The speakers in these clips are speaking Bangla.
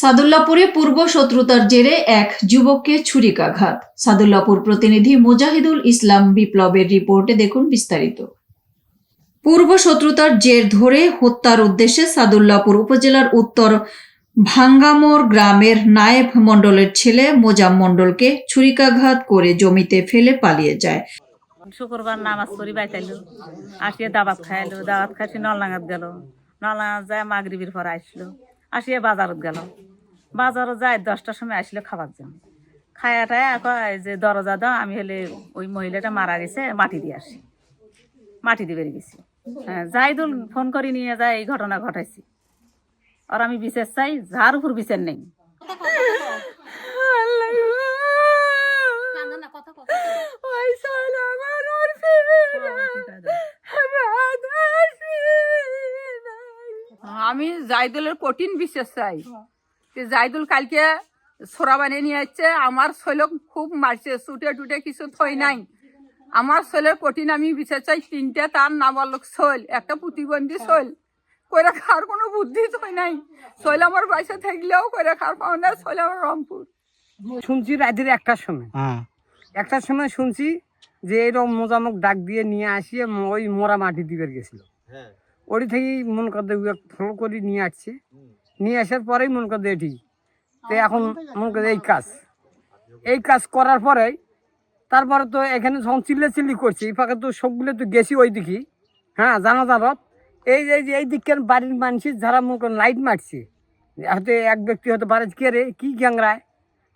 সাদুল্লাপুরে পূর্ব শত্রুতার জেরে এক যুবককে ছুরিকাঘাত। সাদুল্লাপুর প্রতিনিধি মুজাহিদুল ইসলাম বিপ্লবের রিপোর্টে দেখুন বিস্তারিত। পূর্ব শত্রুতার জের ধরে হত্যার উদ্দেশ্যে সাদুল্লাপুর উপজেলার উত্তর ভাঙ্গামোর গ্রামের নায়েব মণ্ডলের ছেলে মোজাম মণ্ডলকে ছুরিকাঘাত করে জমিতে ফেলে পালিয়ে যায়। শুক্রবার নামাজ পড়ি বাইতাইলো। আসিয়ে দাবাত খাইলো। দাবাত খাইছি নলনাঙাত গেল। নলনাঙাত যায় মাগরিবির পর আসলো। আসিয়ে বাজারত গেল। বাজারত যায় দশটার সময় আসলো খাবার জন্য। খায়াটায় কয় যে দরজা দাও আমি হলে ওই মহিলাটা মারা গেছে মাটি দিয়ে আসি। মাটি দিয়ে বেরিয়ে গেছি। হ্যাঁ জাইদুল ফোন করে নিয়ে যায় এই ঘটনা ঘটাইছি। আর আমি বিচার চাই যার উপর বিচার নেই। আমি জাইদুলের কঠিন বিশ্বাস চাই। যে জাইদুল কালকে সোরা বানিয়ে নিয়ে যাচ্ছে আমার শৈলক খুব মারছে ছুটে টুটে কিছু থই নাই। আমার শৈলের কঠিন আমি বিশ্বাস চাই তিনটে তার নাবালক শৈল একটা প্রতিবন্ধী শৈল কইরা খাওয়ার কোনো বুদ্ধি থই নাই। শৈল আমার বাসা থাকলেও কইরা খাওয়ার পাও না শৈল আমার রংপুর। শুনছি রাতের একটার সময়। হ্যাঁ। একটার সময় শুনছি যে এরকম মোজামুখ ডাক দিয়ে নিয়ে আসিয়ে ওই মোরা মাটি দিবে গেছিল। ওই থেকেই মন করতে ফলো করে নিয়ে আসছে। নিয়ে আসার পরেই মন করতে এটি। তো এখন মন করতে এই কাজ। এই কাজ করার পরে তারপরে তো এখানে যখন চিল্লে চিল্লি করছি এই ফাঁকে তো সবগুলো তো গেছি ওই দিকে। হ্যাঁ জানাজারত এই যে এই যে এই দিকের বাড়ির মানুষ যারা মনে করেন লাইট মারছে হয়তো এক ব্যক্তি হয়তো বাড়ি কে রে কী গ্যাংরায়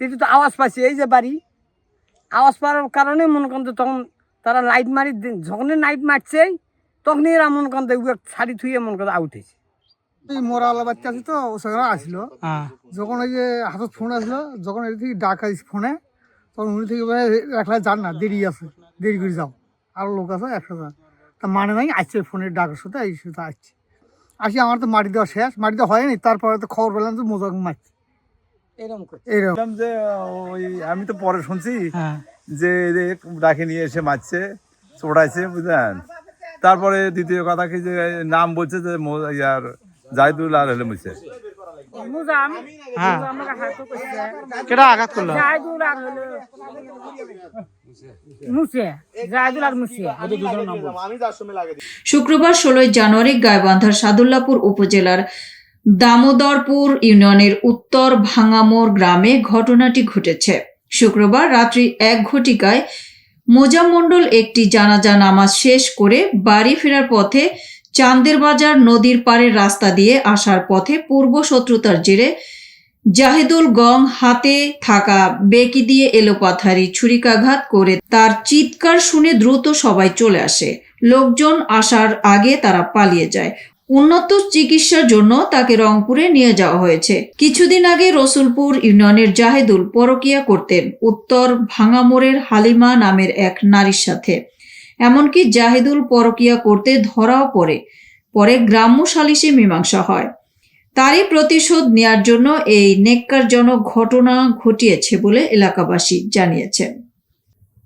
তিনি তো আওয়াজ পাচ্ছে এই যে বাড়ি। আওয়াজ পাওয়ার কারণে মনে করেন তো তখন তারা লাইট মারি যখনই লাইট মারছে তখনই এরা মনে ওগুলো শাড়ি থুয়ে মনে করেন আউট হয়েছে। এই মোরা আলা বাচ্চা আছে তো ও সেখানে আসলো। হ্যাঁ। যখন ওই যে হাতত ফোন আসলো যখন এর থেকে ডাক আসছে ফোনে তখন উনি থেকে বলে একলা যান না দেরি আছে দেরি করে যাও। আরও লোক আছে একসাথে তা মানে নাই আসছে ফোনের ডাকের সাথে এই সাথে আসছে আসি আমার তো মাটি দেওয়া শেষ মাটি দেওয়া হয়নি তারপরে তো খবর পেলাম যে মোজাক মারছে। এরকম যে ওই আমি তো পরে শুনছি হ্যাঁ। যে ডাকে নিয়ে এসে মারছে চোড়াইছে বুঝলেন? তারপরে দ্বিতীয় কথা কি যে নাম বলছে যে ইয়ার জাহিদুল আর হলে মুছে হ্যাঁ। কেটা আঘাত করল? আর হলো মুছে শুক্রবার ষোলোই জানুয়ারি গায়বান্ধার সাদুল্লাপুর উপজেলার দামোদরপুর ইউনিয়নের উত্তর ভাঙামোর গ্রামে ঘটনাটি ঘটেছে। শুক্রবার রাত্রি এক ঘটিকায় মোজাম মণ্ডল একটি জানাজা নামাজ শেষ করে বাড়ি ফেরার পথে চান্দের বাজার নদীর পাড়ের রাস্তা দিয়ে আসার পথে পূর্ব শত্রুতার জেরে জাহিদুল গং হাতে থাকা বেকি দিয়ে এলোপাথারি ছুরিকাঘাত করে তার চিৎকার শুনে দ্রুত সবাই চলে আসে। লোকজন আসার আগে তারা পালিয়ে যায়। উন্নত চিকিৎসার জন্য তাকে রংপুরে নিয়ে যাওয়া হয়েছে। কিছুদিন আগে রসুলপুর ইউনিয়নের জাহেদুল পরকিয়া করতেন উত্তর ভাঙামোড়ের হালিমা নামের এক নারীর সাথে। এমনকি জাহিদুল পরকিয়া করতে ধরাও পড়ে, পরে গ্রাম্য সালিসে মীমাংসা হয়। তারই প্রতিশোধ নেয়ার জন্য এই নেককারজনক ঘটনা ঘটিয়েছে বলে এলাকাবাসী জানিয়েছেন।